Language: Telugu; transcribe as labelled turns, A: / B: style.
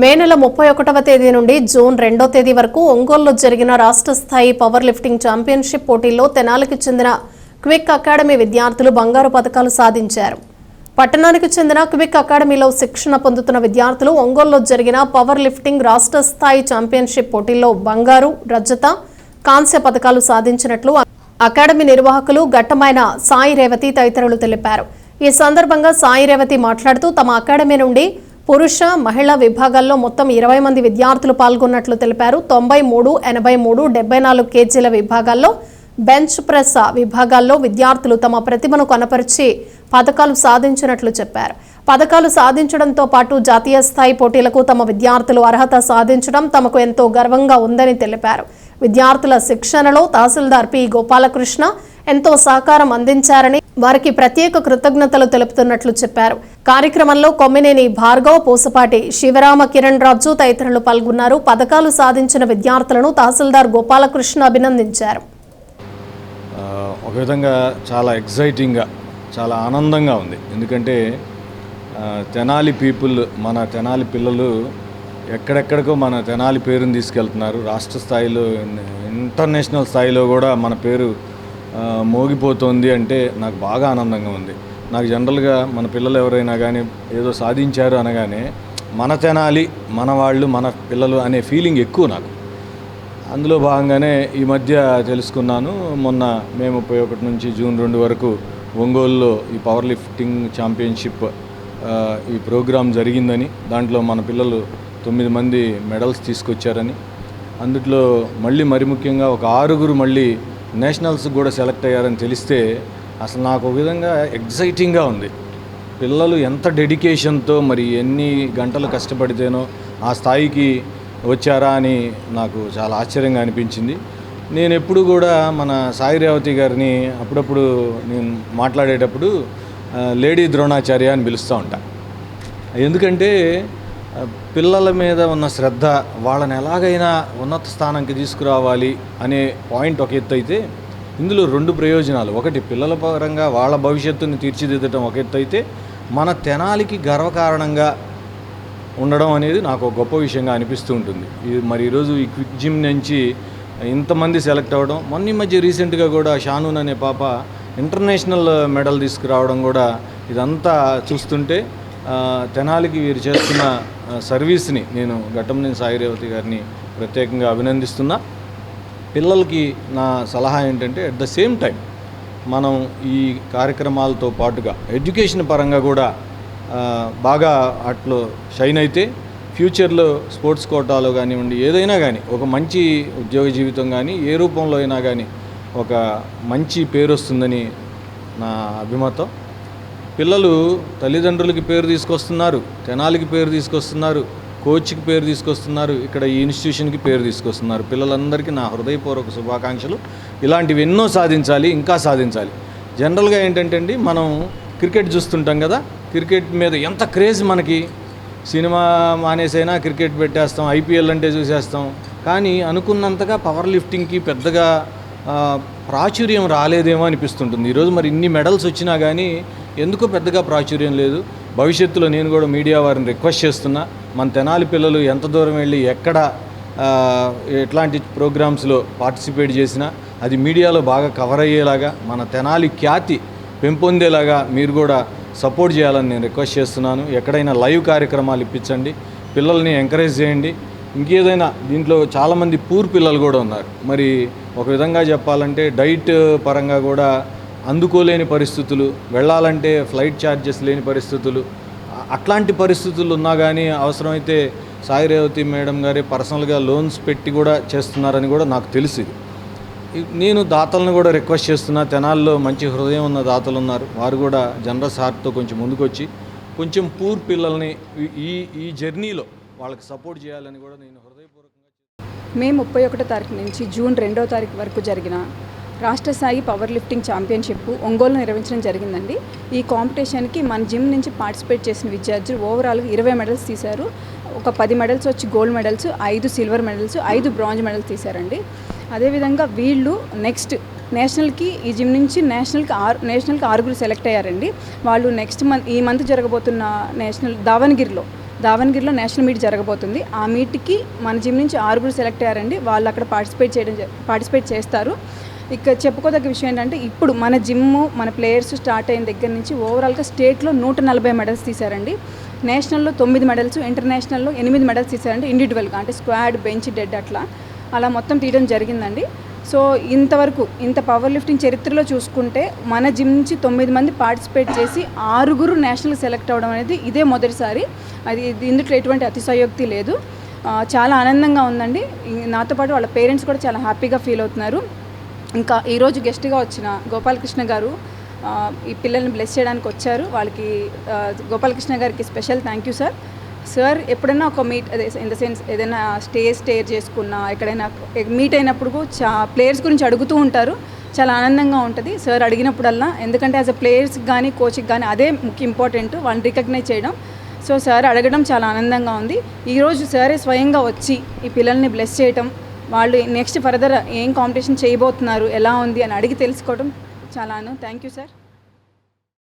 A: మే నెల ముప్పై ఒకటవ తేదీ నుండి జూన్ రెండో తేదీ వరకు ఒంగోలులో జరిగిన రాష్ట్ర స్థాయి పవర్ లిఫ్టింగ్ ఛాంపియన్షిప్ పోటీల్లో తెనాలికి చెందిన క్విక్ అకాడమీ విద్యార్థులు బంగారు పథకాలు సాధించారు. పట్టణానికి చెందిన క్విక్ అకాడమీలో శిక్షణ పొందుతున్న విద్యార్థులు ఒంగోలులో జరిగిన పవర్ లిఫ్టింగ్ రాష్ట్ర స్థాయి ఛాంపియన్షిప్ పోటీల్లో బంగారు రజత కాంస్య పథకాలు సాధించినట్లు అకాడమీ నిర్వాహకులు ఘట్టమైన సాయి రేవతి తదితరులు తెలిపారు. ఈ సందర్భంగా సాయి రేవతి మాట్లాడుతూ తమ అకాడమీ నుండి పురుష మహిళా విభాగాల్లో మొత్తం ఇరవై మంది విద్యార్థులు పాల్గొన్నట్లు తెలిపారు. తొంభై మూడు ఎనభై మూడు డెబ్బై నాలుగు కేజీల విభాగాల్లో బెంచ్ ప్రెస్ విభాగాల్లో విద్యార్థులు తమ ప్రతిభను కనపరిచి పథకాలు సాధించినట్లు చెప్పారు. పథకాలు సాధించడంతో పాటు జాతీయ స్థాయి పోటీలకు తమ విద్యార్థులు అర్హత సాధించడం తమకు ఎంతో గర్వంగా ఉందని తెలిపారు. విద్యార్థుల శిక్షణలో తహసీల్దార్ పి. గోపాలకృష్ణ ఎంతో సహకారం అందించారని వారికి ప్రత్యేక కృతజ్ఞతలు తెలుపుతున్నట్లు చెప్పారు. కార్యక్రమంలో కొమ్మినేని భార్గవ్ పూసపాటి శివరామ కిరణ్ రాజు తదితరులు పాల్గొన్నారు. పథకాలు సాధించిన విద్యార్థులను తహసీల్దార్ గోపాలకృష్ణ అభినందించారు.
B: ఒక విధంగా చాలా ఎగ్జైటింగ్గా చాలా ఆనందంగా ఉంది. ఎందుకంటే తెనాలి పీపుల్ మన తెనాలి పిల్లలు ఎక్కడెక్కడికో మన తెనాలి పేరుని తీసుకెళ్తున్నారు. రాష్ట్ర స్థాయిలో ఇంటర్నేషనల్ స్థాయిలో కూడా మన పేరు మోగిపోతోంది అంటే నాకు బాగా ఆనందంగా ఉంది. నాకు జనరల్గా మన పిల్లలు ఎవరైనా కానీ ఏదో సాధించారు అనగానే మన తెనాలి మన వాళ్ళు మన పిల్లలు అనే ఫీలింగ్ ఎక్కువ నాకు. అందులో భాగంగానే ఈ మధ్య తెలుసుకున్నాను మొన్న మే ముప్పై ఒకటి నుంచి జూన్ రెండు వరకు ఒంగోలులో ఈ పవర్ లిఫ్టింగ్ ఛాంపియన్షిప్ ఈ ప్రోగ్రాం జరిగిందని దాంట్లో మన పిల్లలు తొమ్మిది మంది మెడల్స్ తీసుకొచ్చారని. అందుట్లో మళ్ళీ మరి ముఖ్యంగా ఒక ఆరుగురు మళ్ళీ నేషనల్స్ కూడా సెలెక్ట్ అయ్యారని తెలిస్తే అసలు నాకు ఒక విధంగా ఎగ్జైటింగ్గా ఉంది. పిల్లలు ఎంత డెడికేషన్తో మరి ఎన్ని గంటలు కష్టపడితేనో ఆ స్థాయికి వచ్చారా అని నాకు చాలా ఆశ్చర్యంగా అనిపించింది. నేను ఎప్పుడు కూడా మన సాయి రేవతి గారిని అప్పుడప్పుడు నేను మాట్లాడేటప్పుడు లేడీ ద్రోణాచార్య అని పిలుస్తూ ఉంటాను ఎందుకంటే పిల్లల మీద ఉన్న శ్రద్ధ వాళ్ళని ఎలాగైనా ఉన్నత స్థానంకి తీసుకురావాలి అనే పాయింట్ ఒక ఎత్తు అయితే ఇందులో రెండు ప్రయోజనాలు. ఒకటి పిల్లల పరంగా వాళ్ళ భవిష్యత్తుని తీర్చిదిద్దడం ఒక ఎత్తు అయితే మన తెనాలికి గర్వకారణంగా ఉండడం అనేది నాకు గొప్ప విషయంగా అనిపిస్తూ ఉంటుంది. ఇది మరి ఈరోజు ఈ క్విక్ జిమ్ నుంచి ఇంతమంది సెలెక్ట్ అవ్వడం మొన్న మధ్య రీసెంట్గా కూడా షానూన్ అనే పాప ఇంటర్నేషనల్ మెడల్ తీసుకురావడం కూడా ఇదంతా చూస్తుంటే తెనాలికి వీరు చేస్తున్న సర్వీస్ని నేను ఘటంనేని సాయి రేవతి గారిని ప్రత్యేకంగా అభినందిస్తున్నా. పిల్లలకి నా సలహా ఏంటంటే అట్ ద సేమ్ టైం మనం ఈ కార్యక్రమాలతో పాటుగా ఎడ్యుకేషన్ పరంగా కూడా బాగా అట్లో షైన్ అయితే ఫ్యూచర్లో స్పోర్ట్స్ కోటాలో కానివ్వండి ఏదైనా కానీ ఒక మంచి ఉద్యోగ జీవితం కానీ ఏ రూపంలో అయినా కానీ ఒక మంచి పేరు వస్తుందని నా అభిమతం. పిల్లలు తల్లిదండ్రులకి పేరు తీసుకొస్తున్నారు తెనాలికి పేరు తీసుకొస్తున్నారు కోచ్కి పేరు తీసుకొస్తున్నారు ఇక్కడ ఈ ఇన్స్టిట్యూషన్కి పేరు తీసుకొస్తున్నారు. పిల్లలందరికీ నా హృదయపూర్వక శుభాకాంక్షలు. ఇలాంటివి ఎన్నో సాధించాలి ఇంకా సాధించాలి. జనరల్గా ఏంటంటే అండి మనం క్రికెట్ చూస్తుంటాం కదా క్రికెట్ మీద ఎంత క్రేజ్ మనకి. సినిమా మానేసైనా క్రికెట్ పెట్టేస్తాం ఐపీఎల్ అంటే చూసేస్తాం. కానీ అనుకున్నంతగా పవర్ లిఫ్టింగ్కి పెద్దగా ప్రాచుర్యం రాలేదేమో అనిపిస్తుంటుంది. ఈరోజు మరి ఇన్ని మెడల్స్ వచ్చినా కానీ ఎందుకో పెద్దగా ప్రాచుర్యం లేదు. భవిష్యత్తులో నేను కూడా మీడియా వారిని రిక్వెస్ట్ చేస్తున్నా. మన తెనాలి పిల్లలు ఎంత దూరం వెళ్ళి ఎక్కడ ఎట్లాంటి ప్రోగ్రామ్స్లో పార్టిసిపేట్ చేసినా అది మీడియాలో బాగా కవర్ అయ్యేలాగా మన తెనాలి ఖ్యాతి పెంపొందేలాగా మీరు కూడా సపోర్ట్ చేయాలని నేను రిక్వెస్ట్ చేస్తున్నాను. ఎక్కడైనా లైవ్ కార్యక్రమాలు ఇప్పించండి. పిల్లల్ని ఎంకరేజ్ చేయండి. ఇంకేదైనా దీంట్లో చాలామంది పూర్ పిల్లలు కూడా ఉన్నారు. మరి ఒక విధంగా చెప్పాలంటే డైట్ పరంగా కూడా అందుకోలేని పరిస్థితులు వెళ్ళాలంటే ఫ్లైట్ ఛార్జెస్ లేని పరిస్థితులు అట్లాంటి పరిస్థితులు ఉన్నా కానీ అవసరమైతే సాయి రేవతి మేడం గారి పర్సనల్గా లోన్స్ పెట్టి కూడా చేస్తున్నారని కూడా నాకు తెలుసు నేను దాతలను కూడా రిక్వెస్ట్ చేస్తున్నా. తెనాల్లో మంచి హృదయం ఉన్న దాతలు ఉన్నారు. వారు కూడా జనరస్ హార్ట్తో కొంచెం ముందుకొచ్చి కొంచెం పూర్ పిల్లల్ని ఈ ఈ జర్నీలో వాళ్ళకి సపోర్ట్ చేయాలని కూడా నేను హృదయపూర్వకంగా
C: మే ముప్పై ఒకటో తారీఖు నుంచి జూన్ రెండో తారీఖు వరకు జరిగిన రాష్ట్ర స్థాయి పవర్ లిఫ్టింగ్ ఛాంపియన్షిప్ ఒంగోలు నిర్వహించడం జరిగిందండి. ఈ కాంపిటీషన్కి మన జిమ్ నుంచి పార్టిసిపేట్ చేసిన విద్యార్థులు ఓవరాల్గా ఇరవై మెడల్స్ తీశారు. ఒక పది మెడల్స్ వచ్చి గోల్డ్ మెడల్స్ ఐదు సిల్వర్ మెడల్స్ ఐదు బ్రాంజ్ మెడల్స్ తీశారండి. అదేవిధంగా వీళ్ళు నెక్స్ట్ నేషనల్కి ఈ జిమ్ నుంచి నేషనల్కి ఆరు నేషనల్కి ఆరుగురు సెలెక్ట్ అయ్యారండి. వాళ్ళు నెక్స్ట్ మంత్ ఈ మంత్ జరగబోతున్న నేషనల్ దావణగిరిలో దావణగిరిలో నేషనల్ మీట్ జరగబోతుంది. ఆ మీట్కి మన జిమ్ నుంచి ఆరుగురు సెలెక్ట్ అయ్యారండి. వాళ్ళు అక్కడ పార్టిసిపేట్ చేయడం పార్టిసిపేట్ చేస్తారు. ఇక చెప్పుకోదగ్గ విషయం ఏంటంటే ఇప్పుడు మన జిమ్ మన ప్లేయర్స్ స్టార్ట్ అయిన దగ్గర నుంచి ఓవరాల్గా స్టేట్లో నూట నలభై మెడల్స్ తీశారండి. నేషనల్లో తొమ్మిది మెడల్స్ ఇంటర్నేషనల్లో ఎనిమిది మెడల్స్ తీశారండి. ఇండివిజువల్గా అంటే స్క్వాడ్ బెంచ్ డెడ్ అట్లా. అలా మొత్తం తీయడం జరిగిందండి. సో ఇంతవరకు ఇంత పవర్ లిఫ్టింగ్ చరిత్రలో చూసుకుంటే మన జిమ్ నుంచి తొమ్మిది మంది పార్టిసిపేట్ చేసి ఆరుగురు నేషనల్ సెలెక్ట్ అవ్వడం అనేది ఇదే మొదటిసారి. అది ఇది ఇందులో ఎటువంటి అతిశయోక్తి లేదు. చాలా ఆనందంగా ఉందండి. నాతో పాటు వాళ్ళ పేరెంట్స్ కూడా చాలా హ్యాపీగా ఫీల్ అవుతున్నారు. ఇంకా ఈరోజు గెస్ట్గా వచ్చిన గోపాలకృష్ణ గారు ఈ పిల్లల్ని బ్లెస్ చేయడానికి వచ్చారు. వాళ్ళకి గోపాలకృష్ణ గారికి special thank you sir sir ఎప్పుడైనా ఒక మీట్ అదే ఇన్ ద సెన్స్ ఏదైనా స్టేజ్ స్టేర్ చేసుకున్నా ఎక్కడైనా మీట్ అయినప్పుడు చా ప్లేయర్స్ గురించి అడుగుతూ ఉంటారు. చాలా ఆనందంగా ఉంటుంది. సార్ అడిగినప్పుడల్లా ఎందుకంటే యాజ్ అ ప్లేయర్స్కి కానీ కోచ్కి కానీ అదే ముఖ్య ఇంపార్టెంట్ వాళ్ళని రికగ్నైజ్ చేయడం. సో సార్ అడగడం చాలా ఆనందంగా ఉంది. ఈరోజు సారే స్వయంగా వచ్చి ఈ పిల్లల్ని బ్లెస్ చేయటం వాళ్ళు నెక్స్ట్ ఫర్దర్ ఏం కాంపిటీషన్ చేయబోతున్నారు ఎలా ఉంది అని అడిగి తెలుసుకోవడం చాలాను థ్యాంక్ యూ సార్